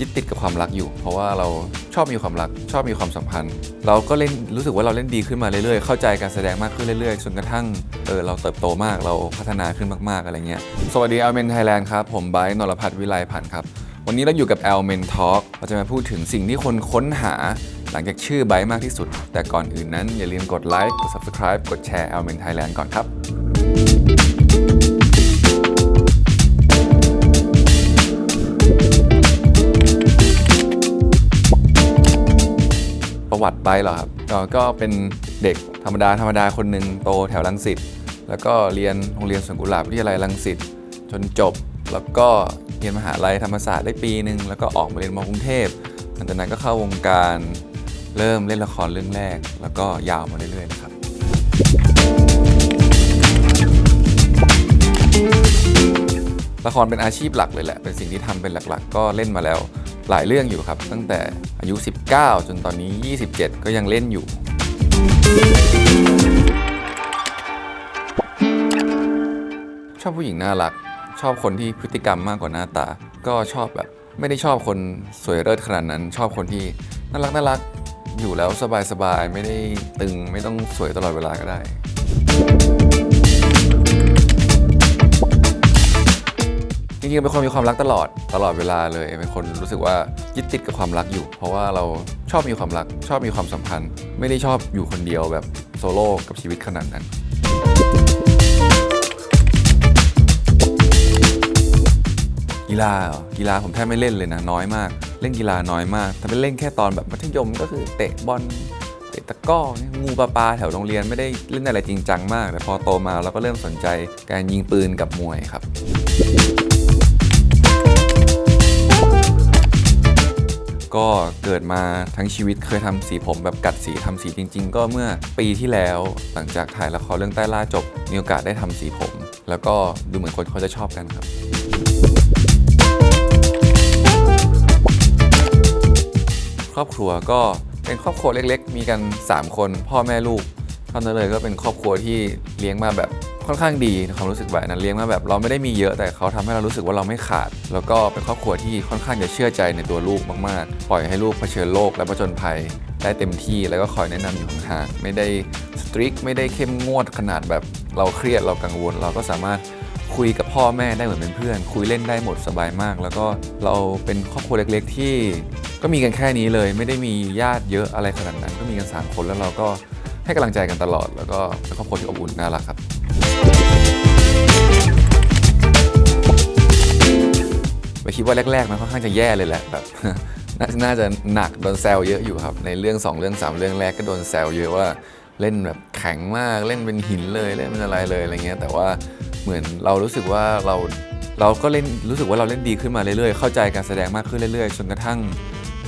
ยึดติดกับความรักอยู่ เพราะว่าเราชอบมีความรักชอบมีความสัมพันธ์ เราก็เล่นรู้สึกว่าเราเล่นดีขึ้นมาเรื่อยๆ เข้าใจการแสดงมากขึ้นเรื่อยๆจนกระทั่งเออเราเติบโตมากเราพัฒนาขึ้นมากๆอะไรเงี้ยสวัสดี a l m e n Thailand ครับผมไบร์ทนรพัฒน์วิไลพันธ์ครับวันนี้เราอยู่กับ a l m e n Talk เราจะมาพูดถึงสิ่งที่คนค้นหาหลังจากชื่อไบร์มากที่สุด แต่ก่อนอื่นนั้นอย่าลืมกดไลค์กด subscribe กดแชร์ a l m e n Thailand ก่อนครับ ประวัติไปหรอครับก็ก็เป็นเด็กธรรมดาธรรมดาคนหนึ่งโตแถวลังสิตแล้วก็เรียนโรงเรียนสวนกุหลาบวิทยาลัยลังสิตจนจบ แล้วก็เรียนมหาลัยธรรมศาสตร์ได้ปีหนึ่งแล้วก็ออกมาเรียนมกรุงเทพหลังจากนั้นก็เข้าวงการเริ่มเล่นละครเรื่องแรก แล้วก็ยาวมาเรื่อยๆนะครับ ละครเป็นอาชีพหลักเลยแหละ เป็นสิ่งที่ทำเป็นหลักๆ ก็เล่นมาแล้วหลายเรื่องอยู่ครับ ตั้งแต่อายุ 19 จนตอนนี้ 27 ก็ยังเล่นอยู่ ชอบผู้หญิงน่ารัก ชอบคนที่พฤติกรรมมากกว่าหน้าตา ก็ชอบแบบไม่ได้ชอบคนสวยเลิศขนาดนั้น ชอบคนที่น่ารักน่ารักอยู่แล้วสบายๆ ไม่ได้ตึงไม่ต้องสวยตลอดเวลาก็ได้ จริงๆเป็นคนมีความรักตลอดตลอดเวลาเลยเป็นคนรู้สึกว่ายึดติดกับความรักอยู่ เพราะว่าเราชอบมีความรักชอบมีความสัมพันธ์ ไม่ได้ชอบอยู่คนเดียวแบบโซโล่กับชีวิตขนาดนั้นกีฬากีฬาผมแทบไม่เล่นเลยนะน้อยมาก เล่นกีฬาน้อยมากถ้าเป็นเล่นแค่ตอนแบบมัธยมก็คือเตะบอลเตะตะก้องูปลาปลาแถวโรงเรียนไม่ได้เล่นอะไรจริงจังมาก แต่พอโตมาเราก็เริ่มสนใจการยิงปืนกับมวยครับ ก็เกิดมาทั้งชีวิตเคยทำสีผมแบบกัดสีทำสีจริง ๆ ก็เมื่อปีที่แล้วหลังจากถ่ายละครเรื่องใต้ล่าจบมีโอกาสได้ทำสีผม แล้วก็ดูเหมือนคนเขาจะชอบกันครับครอบครัวก็เป็นครอบครัวเล็ก ๆ มีกัน 3 คนพ่อแม่ลูกเท่านั้นเลยก็เป็นครอบครัวที่เลี้ยงมาแบบ ค่อนข้างดีความรู้สึกแบบนั้นเลี้ยงมาแบบเราไม่ได้มีเยอะแต่เขาทำให้เรารู้สึกว่าเราไม่ขาด แล้วก็เป็นครอบครัวที่ค่อนข้างจะเชื่อใจในตัวลูกมากๆ ปล่อยให้ลูกเผชิญโลกและผจญภัยได้เต็มที่แล้วก็คอยแนะนำอยู่ห่างๆไม่ได้สตริกไม่ได้เข้มงวดขนาดแบบเราเครียดเรากังวล เราก็สามารถคุยกับพ่อแม่ได้เหมือนเป็นเพื่อน คุยเล่นได้หมดสบายมาก แล้วก็เราเป็นครอบครัวเล็ก ๆ ที่ ก็มีกันแค่นี้เลย ไม่ได้มีญาติเยอะอะไรขนาดนั้น ก็มีกันสามคนแล้วเราก็ ให้กำลังใจกันตลอด แล้วก็เป็นครอบครัวที่อบอุ่นน่ารักครับ ไปคิดว่าแรกๆมันค่อนข้างจะแย่เลยแหละแบบ น่าน่าจะหนักโดนแซวเยอะอยู่ครับ ในเรื่อง 2 เรื่อง 3 เรื่องแรกก็โดนแซวเยอะว่าเล่นแบบแข็งมากเล่นเป็นหินเลยเล่นเป็นอะไรเลยอะไรเงี้ยแต่ว่าเหมือนเรารู้สึกว่าเราเราก็เล่นรู้สึกว่าเราเล่นดีขึ้นมาเรื่อยๆ เข้าใจการแสดงมากขึ้นเรื่อยๆ จนกระทั่ง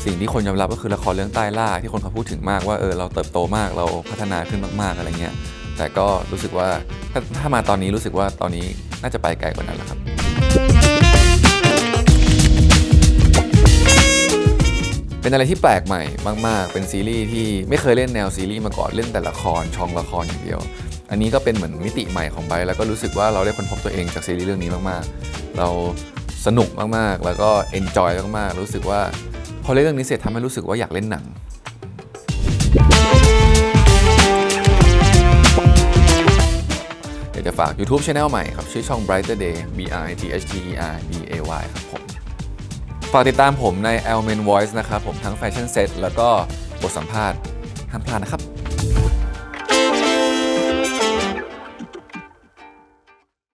สิ่งที่คนยอมรับก็คือละครเรื่องใต้ล่าที่คนเขาพูดถึงมากว่าเออเราเติบโตมากเราพัฒนาขึ้นมาก ๆอะไรเงี้ยแต่ก็รู้สึกว่าถ้าถ้ามาตอนนี้รู้สึกว่าตอนนี้น่าจะไปไกลกว่านั้นแล้วครับ เป็นอะไรที่แปลกใหม่มาก ๆ เป็นซีรีส์ที่ไม่เคยเล่นแนวซีรีส์มาก่อนเล่นแต่ละครช่องละครอย่างเดียว อันนี้ก็เป็นเหมือนมิติใหม่ของไบแล้วก็รู้สึกว่าเราได้ค้นพบตัวเองจากซีรีส์เรื่องนี้มาก ๆ เราสนุกมาก ๆ แล้วก็เอนจอยมาก ๆ รู้สึกว่า พอเล่นเรื่องนี้เสร็จทำให้รู้สึกว่าอยากเล่นหนัง อยากจะฝาก YouTube Channel ใหม่ครับ ชื่อช่อง Brighter Day B R I T H T E R D A Y ครับผม ฝากติดตามผมใน Elmen Voice นะครับผมทั้งแฟชั่นเซ็ตแล้วก็บทสัมภาษณ์ห้ามพลาดนะครับ